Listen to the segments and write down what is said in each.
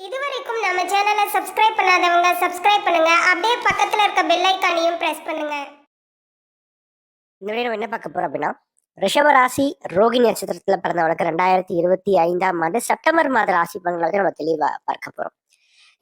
இதுவரைக்கும் நம்ம சேனலை சப்ஸ்கிரைப் பண்ணாதவங்க சப்ஸ்கிரைப் பண்ணுங்க. அப்படியே பக்கத்துல இருக்க பெல் ஐக்கானையும் ப்ரெஸ் பண்ணுங்க. இந்த வீடியோ என்ன பார்க்க போறோம் அப்படின்னா ரிஷபராசி ரோகிணி நட்சத்திரத்தில் பிறந்தவனுக்கு ரெண்டாயிரத்தி இருபத்தி ஐந்தாம் ஆண்டு செப்டம்பர் மாத ராசி பலன்களை நம்ம தெளிவாக பார்க்க போகிறோம்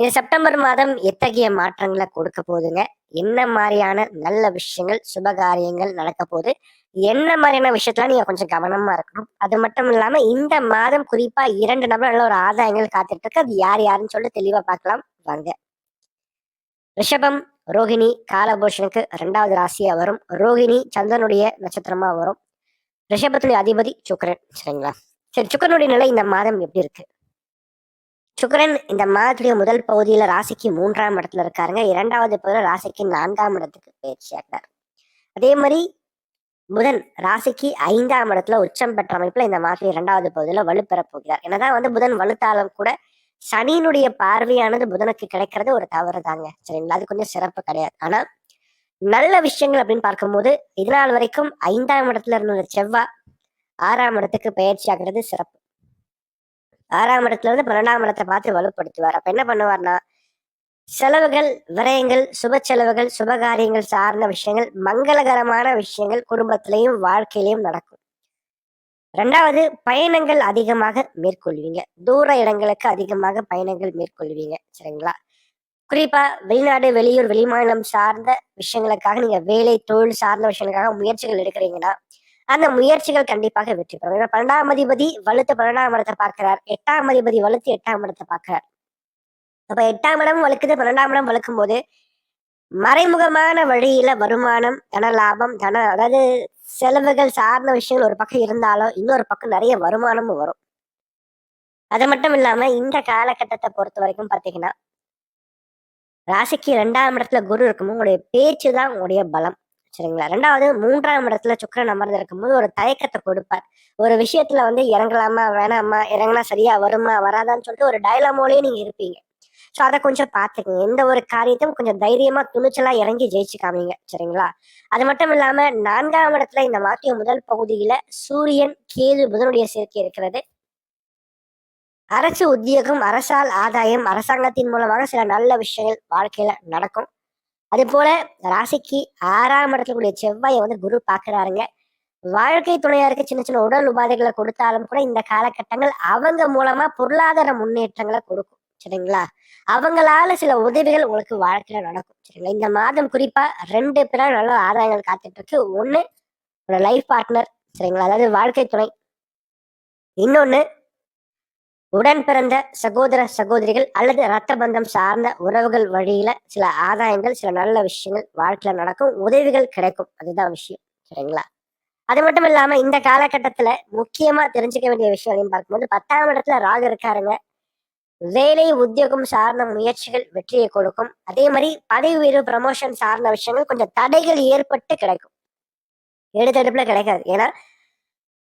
இந்த செப்டம்பர் மாதம் எத்தகைய மாற்றங்களை கொடுக்க போகுதுங்க? என்ன மாதிரியான நல்ல விஷயங்கள் சுபகாரியங்கள் நடக்க போகுது என்ன மாதிரியான விஷயத்துல நீங்க கொஞ்சம் கவனமா இருக்கணும். அது மட்டும் இல்லாம இந்த மாதம் குறிப்பா இரண்டு நபர் நல்ல ஒரு ஆதாயங்கள் காத்துட்டு இருக்கு அது யார் யாருன்னு சொல்லி தெளிவா பார்க்கலாம். வாங்க. ரிஷபம் ரோகிணி காலபூஷனுக்கு ரெண்டாவது ராசியா வரும். ரோகிணி சந்திரனுடைய நட்சத்திரமா வரும். ரிஷபத்துடைய அதிபதி சுக்கரன் சரிங்களா? சரி சுக்கரனுடைய நிலை இந்த மாதம் எப்படி இருக்கு? சுக்கரன் இந்த மாதத்துடைய முதல் பகுதியில ராசிக்கு மூன்றாம் இடத்துல இருக்காருங்க. இரண்டாவது பகுதியில் ராசிக்கு நான்காம் இடத்துக்கு பயிற்சி ஆகிறார் அதே மாதிரி புதன் ராசிக்கு ஐந்தாம் இடத்துல உச்சம் பெற்ற அமைப்புல இந்த மாதத்துடைய இரண்டாவது பகுதியில வலுப்பெற போகிறார். என்னதான் வந்து புதன் வலுத்தாலும் கூட சனியினுடைய பார்வையானது புதனுக்கு கிடைக்கிறது ஒரு தவறு தாங்க சரிங்களா? அது கொஞ்சம் சிறப்பு கிடையாது. ஆனா நல்ல விஷயங்கள் அப்படின்னு பார்க்கும்போது இதனால் வரைக்கும் ஐந்தாம் இடத்துல இருந்த செவ்வாய் ஆறாம் இடத்துக்கு பயிற்சி ஆகிறது சிறப்பு. ஆறாம் இடத்துல இருந்து பன்னெண்டாம் இடத்தை பார்த்து வலுப்படுத்துவார். அப்ப என்ன பண்ணுவார்னா செலவுகள் விரயங்கள் சுப செலவுகள் சுபகாரியங்கள் சார்ந்த விஷயங்கள் மங்களகரமான விஷயங்கள் குடும்பத்திலையும் வாழ்க்கையிலையும் நடக்கும். ரெண்டாவது பயணங்கள் அதிகமாக மேற்கொள்வீங்க. தூர இடங்களுக்கு அதிகமாக பயணங்கள் மேற்கொள்வீங்க. சரிங்களா? குறிப்பா வெளிநாடு வெளியூர் வெளிமாநிலம் சார்ந்த விஷயங்களுக்காக நீங்க வேலை தொழில் சார்ந்த விஷயங்களுக்காக முயற்சிகள் எடுக்கிறீங்கன்னா அந்த முயற்சிகள் கண்டிப்பாக வெற்றி பெறும். ஏன்னா பன்னெண்டாம் அதிபதி வலுத்து பன்னெண்டாம் இடத்தை பார்க்கிறார். எட்டாம் அதிபதி வலுத்து எட்டாம் இடத்தை பார்க்கிறார். அப்ப எட்டாம் இடம் வலுக்குது பன்னெண்டாம் இடம் வலுக்கும் போது மறைமுகமான வழியில வருமானம் தன லாபம் தன அதாவது செலவுகள் சார்ந்த விஷயங்கள் ஒரு பக்கம் இருந்தாலும் இன்னொரு பக்கம் நிறைய வருமானமும் வரும். அது மட்டும் இல்லாம இந்த காலகட்டத்தை பொறுத்த வரைக்கும் பாத்தீங்கன்னா ராசிக்கு ரெண்டாம் இடத்துல குரு இருக்கும் உங்களுடைய பேச்சு தான் உங்களுடைய பலம். சரிங்களா? ரெண்டாவது மூன்றாம் இடத்துல சுக்கரன் அமர்ந்திருக்கும் போது ஒரு தயக்கத்தை கொடுப்பார். ஒரு விஷயத்துல வந்து இறங்கலாமா வேணாமா இறங்கினா சரியா வருமா வராதான்னு சொல்லிட்டு ஒரு டயலாமோலயே நீங்க இருப்பீங்க. ஸோ அதை கொஞ்சம் பார்த்துக்கங்க. எந்த ஒரு காரியத்தையும் கொஞ்சம் தைரியமா துணிச்சலா இறங்கி ஜெயிச்சு காமிங்க சரிங்களா? அது மட்டும் இல்லாம நான்காம் இடத்துல இந்த மாத்திய முதல் பகுதியில சூரியன் கேது புதனுடைய சேர்க்கை இருக்கிறது. அரசு உத்தியோகம் அரசால் ஆதாயம் அரசாங்கத்தின் மூலமாக சில நல்ல விஷயங்கள் வாழ்க்கையில நடக்கும். அது போல ராசிக்கு ஆறாம் இடத்துல கூடிய செவ்வாயை வந்து குரு பாக்குறாருங்க வாழ்க்கை துணையாருக்கு சின்ன சின்ன உடல் உபாதைகளை கொடுத்தாலும் கூட இந்த காலகட்டங்கள் அவங்க மூலமா பொருளாதார முன்னேற்றங்களை கொடுக்கும். சரிங்களா? அவங்களால சில உதவிகள் உங்களுக்கு வாழ்க்கையில நடக்கும். சரிங்களா? இந்த மாதம் குறிப்பா ரெண்டு பேரா நல்ல ஆதாயங்கள் காத்துட்டு இருக்கு ஒண்ணு ஒரு லைஃப் பார்ட்னர் சரிங்களா? அதாவது வாழ்க்கை துணை. இன்னொன்னு உடன் பிறந்த சகோதர சகோதரிகள் அல்லது ரத்த பந்தம் சார்ந்த உறவுகள் வழியில சில ஆதாயங்கள் சில நல்ல விஷயங்கள் வாழ்க்கையில நடக்கும் உதவிகள் கிடைக்கும். அதுதான் விஷயம். சரிங்களா? அது மட்டும் இல்லாம இந்த காலகட்டத்துல முக்கியமா தெரிஞ்சுக்க வேண்டிய விஷயம் அப்படின்னு பார்க்கும்போது பத்தாம் இடத்துல ராகு இருக்காருங்க. வேலை உத்தியோகம் சார்ந்த முயற்சிகள் வெற்றியை கொடுக்கும். அதே மாதிரி பதவி உயர்வு ப்ரமோஷன் சார்ந்த விஷயங்கள் கொஞ்சம் தடைகள் ஏற்பட்டு கிடைக்கும். எடுத்தெடுப்புல கிடைக்காது. ஏன்னா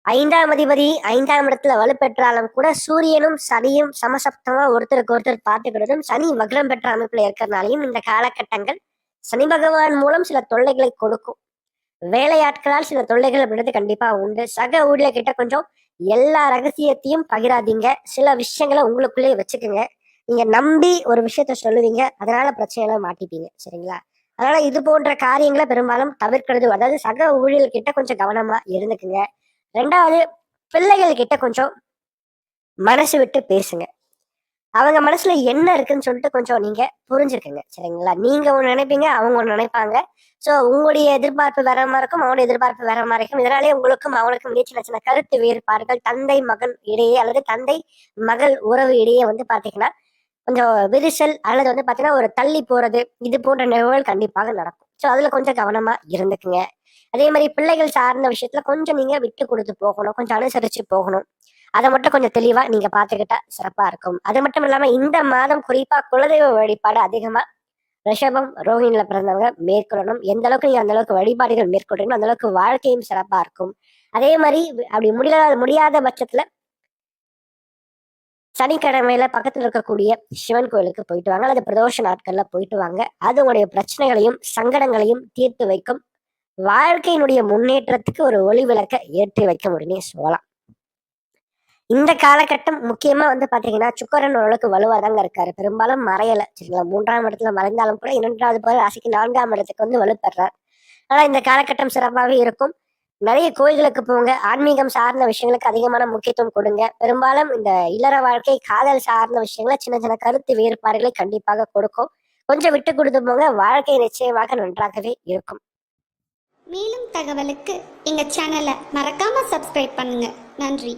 ஐந்தாம் அதிபதி ஐந்தாம் இடத்துல வலுப்பெற்றாலும் கூட சூரியனும் சனியும் சமசப்தமா ஒருத்தருக்கு ஒருத்தர் பார்த்துக்கிறதும் சனி வக்ரம் பெற்ற அமைப்புல இருக்கிறதுனாலையும் இந்த காலகட்டங்கள் சனி பகவான் மூலம் சில தொல்லைகளை கொடுக்கும். வேலையாட்களால் சில தொல்லைகள் அப்படின்றது கண்டிப்பா உண்டு. சக ஊழியர் கிட்ட கொஞ்சம் எல்லா ரகசியத்தையும் பகிராதீங்க. சில விஷயங்களை உங்களுக்குள்ளேயே வச்சுக்கோங்க. நீங்க நம்பி ஒரு விஷயத்த சொல்லுவீங்க. அதனால பிரச்சனைகளை மாட்டிப்பீங்க. சரிங்களா? அதனால இது போன்ற காரியங்களை பெரும்பாலும் தவிர்க்கிறது. அதாவது சக ஊழியர்கிட்ட கொஞ்சம் கவனமா இருந்துக்குங்க. ரெண்டாவது பிள்ளைகள் கிட்ட கொஞ்சம் மனசு விட்டு பேசுங்க. அவங்க மனசுல என்ன இருக்குன்னு சொல்லிட்டு கொஞ்சம் நீங்க புரிஞ்சுக்கங்க சரிங்களா? நீங்க ஒன்று நினைப்பீங்க அவங்க ஒன்று நினைப்பாங்க. ஸோ உங்களுடைய எதிர்பார்ப்பு வேற மாதிரி இருக்கும் அவங்களுடைய எதிர்பார்ப்பு வேற மாதிரி இருக்கும். இதனாலே உங்களுக்கும் அவங்களுக்கும் இடையே சின்ன சின்ன கருத்து வேறுபாடுகள் தந்தை மகன் இடையே அல்லது தந்தை மகள் உறவு இடையே வந்து பாத்தீங்கன்னா கொஞ்சம் விரிசல் அல்லது வந்து பாத்தீங்கன்னா ஒரு தள்ளி போறது இது போன்ற நிகழ்வுகள் கண்டிப்பாக நடக்கும். ஸோ அதில் கொஞ்சம் கவனமாக இருந்துக்குங்க. அதே மாதிரி பிள்ளைகள் சார்ந்த விஷயத்துல கொஞ்சம் நீங்கள் விட்டு கொடுத்து போகணும். கொஞ்சம் அனுசரித்து போகணும். அதை மட்டும் கொஞ்சம் தெளிவாக நீங்கள் பார்த்துக்கிட்டா சிறப்பாக இருக்கும். அது மட்டும் இல்லாமல் இந்த மாதம் குறிப்பாக குலதெய்வ வழிபாடு அதிகமாக ரிஷபம் ரோஹிணில பிறந்தவங்க மேற்கொள்ளணும். எந்த அளவுக்கு நீங்கள் அந்த அளவுக்கு வழிபாடுகள் மேற்கொள்றீங்களோ அந்த அளவுக்கு வாழ்க்கையும் சிறப்பாக இருக்கும். அதே மாதிரி அப்படி முடியாத முடியாத பட்சத்தில் சனிக்கிழமையில பக்கத்துல இருக்கக்கூடிய சிவன் கோயிலுக்கு போயிட்டு வாங்க. அல்லது பிரதோஷ நாட்கள்ல போயிட்டு வாங்க. அது உங்களுடைய பிரச்சனைகளையும் சங்கடங்களையும் தீர்த்து வைக்கும். வாழ்க்கையினுடைய முன்னேற்றத்துக்கு ஒரு ஒளி விளக்க ஏற்றி வைக்க முடியும்னே சொல்லலாம். இந்த காலகட்டம் முக்கியமா வந்து பாத்தீங்கன்னா சுக்கரன் ஓரளவுக்கு வலுவாதாங்க இருக்காரு. பெரும்பாலும் மறையல. சரிங்களா? மூன்றாம் இடத்துல மறைந்தாலும் கூட இரண்டாவது போல ராசிக்கு நான்காம் இடத்துக்கு வந்து வலுப்பெறார். ஆனா இந்த காலகட்டம் சிறப்பாகவே இருக்கும். நிறைய கோயில்களுக்கு போங்க. ஆன்மீகம் சார்ந்த விஷயங்களுக்கு அதிகமான முக்கியத்துவம் கொடுங்க. பெரும்பாலும் இந்த இல்லற வாழ்க்கை காதல் சார்ந்த விஷயங்கள சின்ன சின்ன கருத்து வேறுபாடுகளை கண்டிப்பாக கொடுக்கும். கொஞ்சம் விட்டு கொடுத்து போங்க. வாழ்க்கை நிச்சயமாக நன்றாகவே இருக்கும். மேலும் தகவலுக்கு எங்கள் சேனலை மறக்காமல் சப்ஸ்கிரைப் பண்ணுங்கள் நன்றி.